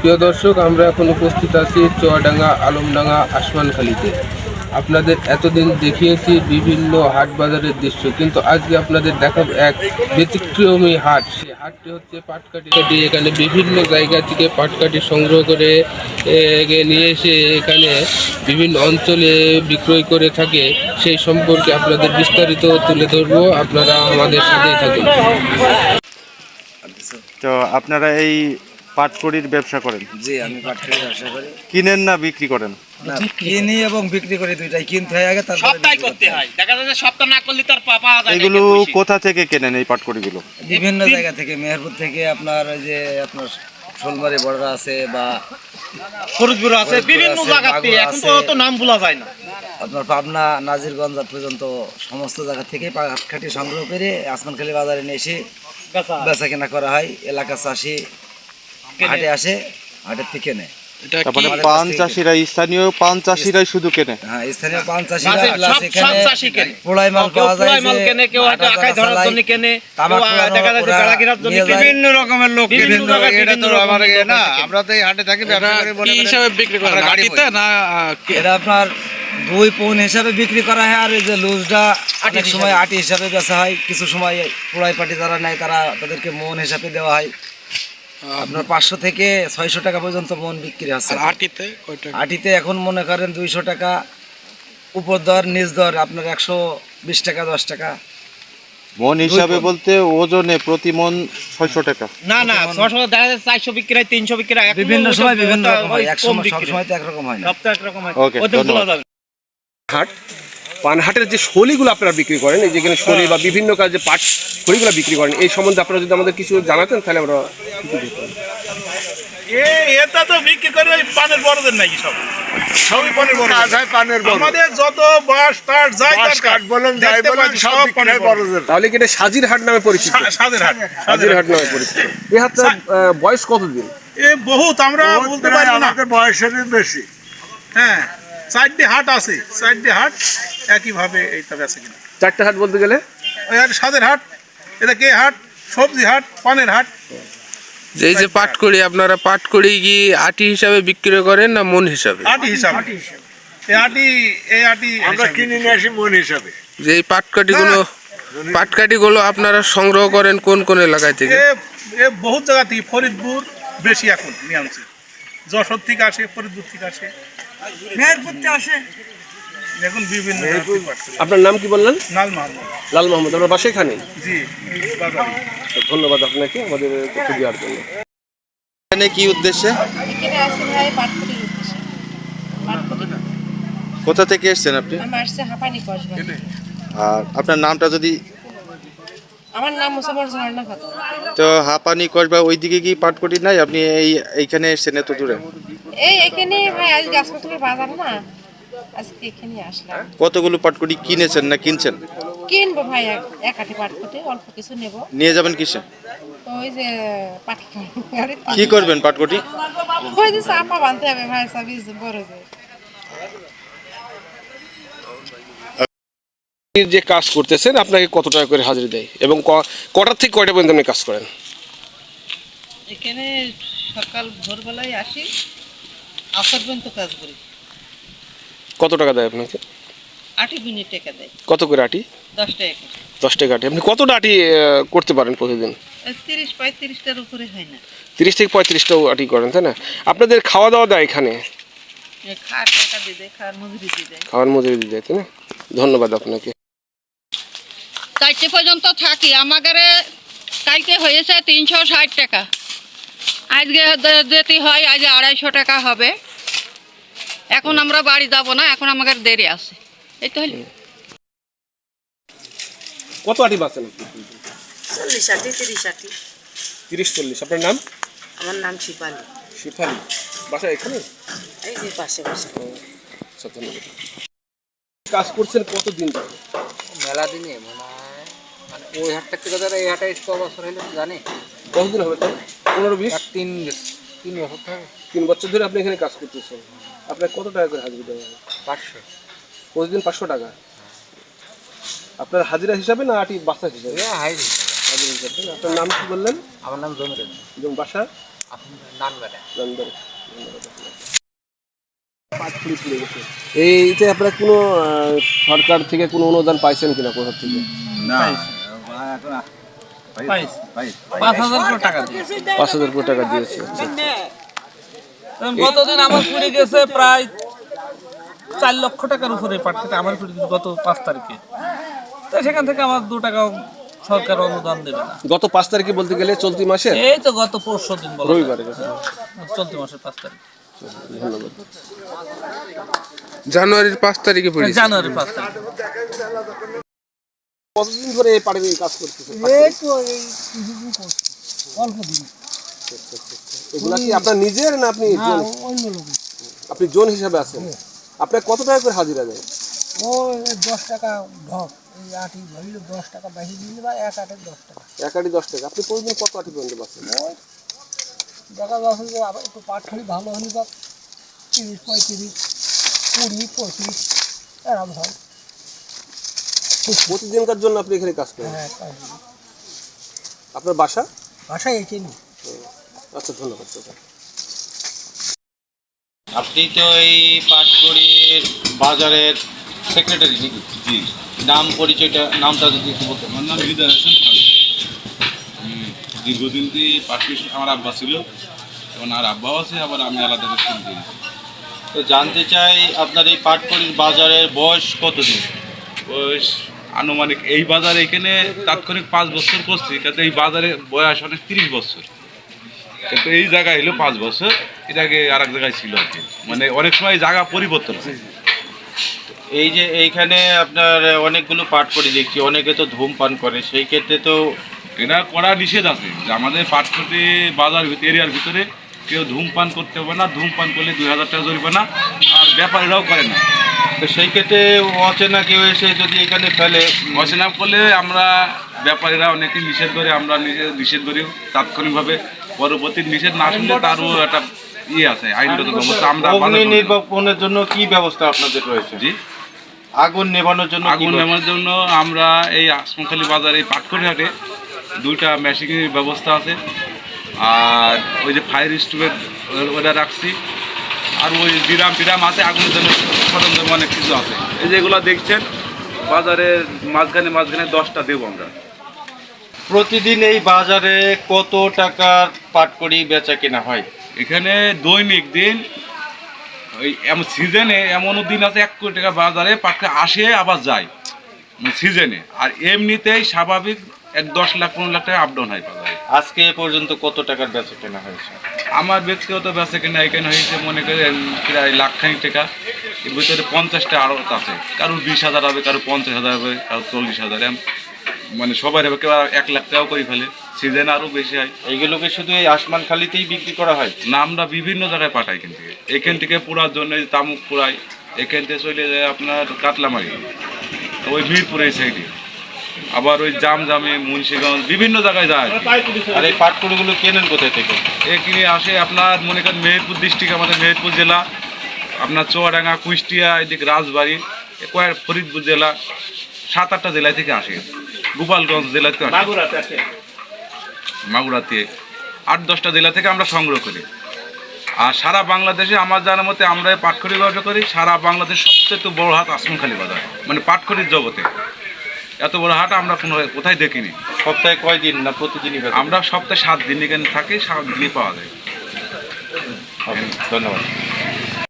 প্রিয় দর্শক, আমরা এখন উপস্থিত আছি চুয়াডাঙ্গা আলমডাঙ্গা আসমানখালিতে। আপনাদের এতদিন দেখিয়েছি বিভিন্ন হাট বাজারের দৃশ্য, কিন্তু আজকে আপনাদের দেখাবো এক ব্যতিক্রমী হাট। সেই হাটটি হচ্ছে পাটকাঠি। কাটি এখানে বিভিন্ন জায়গা থেকে পাটকাঠি সংগ্রহ করে নিয়ে এসে এখানে বিভিন্ন অঞ্চলে বিক্রয় করে থাকে। সেই সম্পর্কে আপনাদের বিস্তারিত তুলে ধরবো। আপনারা আমাদের সাথেই থাকুন। তো আপনারা এই পাটকড়ির ব্যবসা করেন? জি আমি পাটকড়ির ব্যবসা করি। কিনেন না বিক্রি করেন? না কিনি এবং বিক্রি করি দুইটাই। কিনতে হয় আগে তারপরে সবটাই করতে হয়। দেখা যাচ্ছে সপ্তাহ না করলে তার পা পাওয়া যায় এগুলো কোথা থেকে কেনেন এই পাটকড়িগুলো? বিভিন্ন জায়গা থেকে মেহেরপুর থেকে আপনার ওই যে আপনার শোলমারি বড়রা আছে বা ফরিদপুর আছে বিভিন্ন জায়গাতে এখন তো তো নাম ভোলা যায় না। আপনার পাবনা নাজিরগঞ্জ পর্যন্ত সমস্ত জায়গা থেকে পাটকাঠি সংগ্রহ করে আসমানখালি বাজারে নিয়ে এসে বেচা। কেনা করা হয়। এলাকা চাষি হাটে আসে হাটের থেকে নেয় তারপরে পান চাষিরা স্থানীয় পান চাষিরাই শুধু কেনে হ্যাঁ স্থানীয় পান চাষিরা সব- সব চাষি কেনে। পোড়াই মাল পাওয়া যায় পোড়াই মাল কেনে, কেউ হয়তো আকাই ধরার জন্য কেনে, তামাক কেউ আ- পোড়ানো দেখা যাচ্ছে গাড়া কেনার জন্য নিয়ে কেনে। যায়। বিভিন্ন রকমের লোক বিভিন্ন বিভিন্ন এটা তো আমার না আমরা তো এই হাটে থাকি ব্যবসা বলে কি হিসাবে বিক্রি। না এটা আপনার দুই পৌন হিসাবে বিক্রি করা হয় আর এই যে লুজটা অনেক সময় আটি হিসাবে বেচা হয় কিছু সময় পোড়াই পাটি যারা নেয় তারা তাদেরকে মন হিসাবে দেওয়া হয় আপনার পাঁচশো থেকে ছয়শো টাকা পর্যন্ত মন বিক্রি আছে। আটিতে আটিতে এখন মনে করেন দুইশো টাকা উপর দর নিজ দর আপনার একশো বিশ টাকা দশ টাকা। মন হিসাবে বলতে ওজনে প্রতি মন ছয়শো টাকা। না না ছশো দেখা যাচ্ছে চারশো বিক্রি হয় তিনশো বিক্রি হয়। বিভিন্ন সময় বিভিন্ন রকম হয় এক সময় সব বিক্রি সময় তো একরকম হয় না। সব তো একরকম হয়। ওইটা ধন্যবাদ। না। হাট পানহাটের যে শলিগুলো আপনারা বিক্রি করেন এই যেখানে শলি বা বিভিন্ন কাজে পাট খড়িগুলো বিক্রি করেন এই সম্বন্ধে আপনারা যদি আমাদের কিছু জানাতেন তাহলে আমরা এটা তো বিক্রি করে ওই পানের বড়দের নাকি সব? সবই পানের বড় কাজ হয় পানের বড়। আমাদের যত টাট বাঁশ দরকার, বলেন, যাই বলেন, সব পানের বড়দের। তাহলে কি এটা সাজির হাট নামে পরিচিত? সা- সাদের হাট সাজির হাট নামে পরিচিত এই হাটটা বয়স কতদিন? এ বহুত আমরা বলতে পারি না। আমাদের বয়সের বেশি। হ্যাঁ চারটে হাট আছে চারটে হাট। একইভাবে এইটা বেছে কিনা? চারটে হাট বলতে গেলে? ওই আর সাদের হাট এটা কে হাট? সবজি হাট পানের হাট। যে এই যে পাটকড়ি আপনারা পাটকড়ি কি আটি হিসাবে বিক্রি করেন না মন হিসাবে? আটি হিসাব। এই আটি এই আটি আমরা কিনে নিয়ে আসি মন হিসাবে। যে এই পাটকাঠিগুলো পাটকাঠিগুলো আপনারা সংগ্রহ করেন কোন কোন এলাকায় থেকে? এ এ বহুত জায়গা থেকে ফরিদপুর বেশি এখন নিয়ে আনছে। যশোর থেকে আসে ফরিদপুর থেকে আসে। মেহেরপুর থেকে আসে। এখন বিভিন্ন। আপনার নাম কি বললেন? নাল মাহমুদ। লাল মোহাম্মদ আপনার বাসা এখানে? জি ধন্যবাদ আপনাকে আমাদের তথ্য দেওয়ার জন্য। এখানে কি উদ্দেশ্যে? পাটকুটি কোথা থেকে এসেছেন আপনি? আর আপনার নামটা যদি আমার নাম মুসাফর ঝর্ণা খাতুন তো হাঁপানি কসবা ওইদিকে কি পাটকড়ি নাই? আপনি এই এইখানে এসেছেন এত দূরে? এই এখানে ভাই আজকে হাসপাতালের বাজার না। আজকে এখানে আসলাম। কতগুলো পাটকুটি কিনেছেন না কিনছেন? কিনবো ভাই এক আটি পাটকুটি অল্প কিছু নেব। নিয়ে যাবেন কিসে? ওই যে পাটি কি করবেন পাটকড়ি ওই যে চাপা বানতে হবে ভাই সবই বড় যে। যে কাজ করতেছেন আপনাকে কত টাকা করে হাজিরা দেয়? এবং ক- কটার থেকে কয়টা পর্যন্ত আপনি কাজ করেন? এখানে সকাল ভোরবেলায় আসি আসার পর্যন্ত কাজ করি। কত টাকা দেয় আপনাকে? আটি মিনিট টাকা দেয়। কত করে আটি? দশ টাকা। দশ টাকা আটি। আপনি কতটা আটি করতে পারেন প্রতিদিন? তিরিশ পঁয়ত্রিশটার উপরে হয় না। তিরিশ থেকে পঁয়ত্রিশটাও আটি করেন তাই না? আপনাদের খাওয়া দাওয়া দেয় এখানে খাওয়ার মজুরি দিয়ে দেয়। তাই না? ধন্যবাদ আপনাকে। চারটে পর্যন্ত থাকি। আমাদের কালকে হয়েছে তিনশো ষাট টাকা। আজকে দে- দিতে হয় আজ আড়াইশো টাকা হবে। এখন আমরা বাড়ি যাব না এখন আমাদের দেরি আছে। এই তো হলো কত আটি বাঁচেন আপনি চল্লিশ আটি তিরিশ আটি। তিরিশ চল্লিশ। আপনার নাম? আমার নাম শিপালি শিফালি। বাসা এখানে? এই যে পাশে বসে আচ্ছা কাজ করছেন কতদিন ধরে? মেলা দিনে মনে হয় মানে ওই হাটটা থেকে যারা এই হাটে ছ বছর হলে জানে? কতদিন হবে তাই পনেরো বিশ? তিন তিন বছর তিন বছর ধরে আপনি এখানে কাজ করতেছেন। আপনার কত টাকা করে হাজিরা দেওয়া পাঁচশো। প্রতিদিন পাঁচশো টাকা? আপনার হাজিরা হিসাবে না আটি বাসা হিসাবে? হাজিরা হিসাবে। না? আপনার নাম কি বললেন? আমার নাম জমির এবং বাসা? এইতে আপনারা কোনো সরকার থেকে কোনো অনুদান পাইছেন কিনা কোথা থেকে? পাঁচ হাজার করে টাকা পাঁচ হাজার টাকা দিয়েছে। আচ্ছা। গতদিন আমার পুড়ে গেছে প্রায় চার লক্ষ টাকার উপরে থেকে আমার পুড়ে গেছে গত পাঁচ তারিখে। তো সেখান থেকে আমার দু টাকা সরকার অনুদান দেবে না। গত পাঁচ তারিখে বলতে গেলে চলতি মাসে? এই তো গত পরশু দিন বলা। রবিবারে চলতি মাসের পাঁচ তারিখ। ধন্যবাদ। জানুয়ারির পাঁচ তারিখে পড়েছে। জানুয়ারি পাঁচ তারিখ। কতদিন ধরে এই পাড়ে কাজ করতেছে? এগুলা কি আপনার নিজের না আপনি আপনি জন হিসাবে আছেন? আপনার কত টাকা করে হাজিরা দেয় ও দশ টাকা ঢক। এই আটি ধরলে দশ টাকা দিলে বা এক দশ টাকা। এক আটি দশ টাকা। আপনি প্রতিদিন কত আটি পর্যন্ত পাচ্ছেন দেখা যাচ্ছে যে আবার একটু ভালো হলে বা তিরিশ পঁয়ত্রিশ কুড়ি পঁচিশ এরকম হয়। প্রতিদিনকার জন্য আপনি এখানে কাজ করেন? হ্যাঁ আপনার বাসা? বাসায় এসে নি আচ্ছা ধন্যবাদ দাদা। আপনি তো এই পাটকড়ির বাজারের সেক্রেটারি নাকি? জি। নাম পরিচয়টা নামটা যদি একটু বলতেন। আমার নাম হৃদয় হাসান খান। দীর্ঘদিন দিয়ে পাটকি আমার আব্বা ছিল। এবং আর আব্বাও আছে আবার আমি আলাদা করে করি তো জানতে চাই আপনার এই পাটকড়ির বাজারের বয়স কতদিন বয়স আনুমানিক এই বাজার এখানে তাৎক্ষণিক পাঁচ বছর করছি কিন্তু এই বাজারে বয়স অনেক তিরিশ বছর। কিন্তু এই জায়গায় এলো পাঁচ বছর এর আগে আর এক জায়গায় ছিল আর কি। মানে অনেক সময় জায়গা পরিবর্তন হয়। এই যে এইখানে আপনার অনেকগুলো পাটকড়ি দেখছি অনেকে তো ধূমপান করে সেই ক্ষেত্রে তো এটা করা নিষেধ আছে। যে আমাদের পাটপতি বাজার এরিয়ার ভিতরে কেউ ধূমপান করতে হবে না ধূমপান করলে দুই হাজার টাকা জরিমানা আর ব্যাপারীরাও করে না। তো সেই ক্ষেত্রে অচেনা কেউ এসে যদি এখানে ফেলে অচেনা করলে আমরা ব্যাপারীরা অনেকে নিষেধ করে আমরা নিষেধ করি তাৎক্ষণিকভাবে পরবর্তী নিষেধ না শুনলে তারও একটা ইয়ে আছে আইনগত ব্যবস্থা আমরা অগ্নি। নির্বাপনের জন্য কি ব্যবস্থা আপনাদের রয়েছে? জি। আগুন নেভানোর জন্য আগুন? নেওয়ার জন্য আমরা এই আসমখালি বাজারে হাটে দুইটা মেশিনের ব্যবস্থা আছে। আর ওই যে ফায়ার স্টোভের ওটা রাখছি। আর ওই বিরাম টিরাম আছে আগুনের জন্য সরঞ্জাম অনেক কিছু আছে। এই যেগুলো দেখছেন বাজারের মাঝখানে মাঝখানে দশটা দেবো আমরা। প্রতিদিন এই বাজারে কত টাকার পাটকড়ি বেচা কেনা হয়? এখানে দৈনিক দিন ওই এমন সিজনে এমনও দিন আছে এক কোটি টাকা বাজারে পাটকে আসে আবার যায়। মানে সিজনে। আর এমনিতেই স্বাভাবিক এক দশ লাখ পনেরো লাখ টাকা আপ ডাউন হয় বাজারে। আজকে এ পর্যন্ত কত টাকার বেচা কেনা হয়েছে? আমার ব্যক্তিগত বেচা কেনা এখানে হয়েছে মনে করেন প্রায় লাখখানিক টাকা। এর ভিতরে পঞ্চাশটা আড়ত আছে। কারও বিশ হাজার হবে কারও পঞ্চাশ হাজার হবে কারও চল্লিশ হাজার। এম মানে সবার এক লাখ টাকাও করে ফেলে। সিজন আরও বেশি হয়। এইগুলোকে শুধু এই আসমান খালিতেই বিক্রি করা হয়? না আমরা বিভিন্ন জায়গায় পাঠাই এখান থেকে। এখান থেকে পুরার জন্য তামুক পুরাই এখান থেকে চলে যায় আপনার কাতলামারি ওই মিরপুর এই সাইডে আবার ওই জামজামে মুন্সিগঞ্জ বিভিন্ন জায়গায় যায়। আর এই পাটকড়িগুলো কেনেন কোথায় থেকে? এখানে আসে আপনার মনে করেন মেহেরপুর ডিস্ট্রিক্ট আমাদের মেহেরপুর জেলা। আপনার চুয়াডাঙ্গা কুষ্টিয়া এদিকে রাজবাড়ি কয়েক ফরিদপুর জেলা সাত আটটা জেলায় থেকে আসে। গোপালগঞ্জ জেলা মাগুরাতে আট দশটা জেলা থেকে আমরা সংগ্রহ করি। আর সারা বাংলাদেশে আমার জানার মতে আমরা এই পাটখড়ি ব্যবসা করি সারা বাংলাদেশ সবচেয়ে তো বড় হাট আসমখালি বাজার মানে পাটখড়ির জগতে। এত বড় হাট আমরা কোনো কোথায় দেখিনি। সপ্তাহে কয় দিন না প্রতিদিনই আমরা সপ্তাহে সাত দিন এখানে থাকি সাত দিনই পাওয়া যায়। হবে? ধন্যবাদ।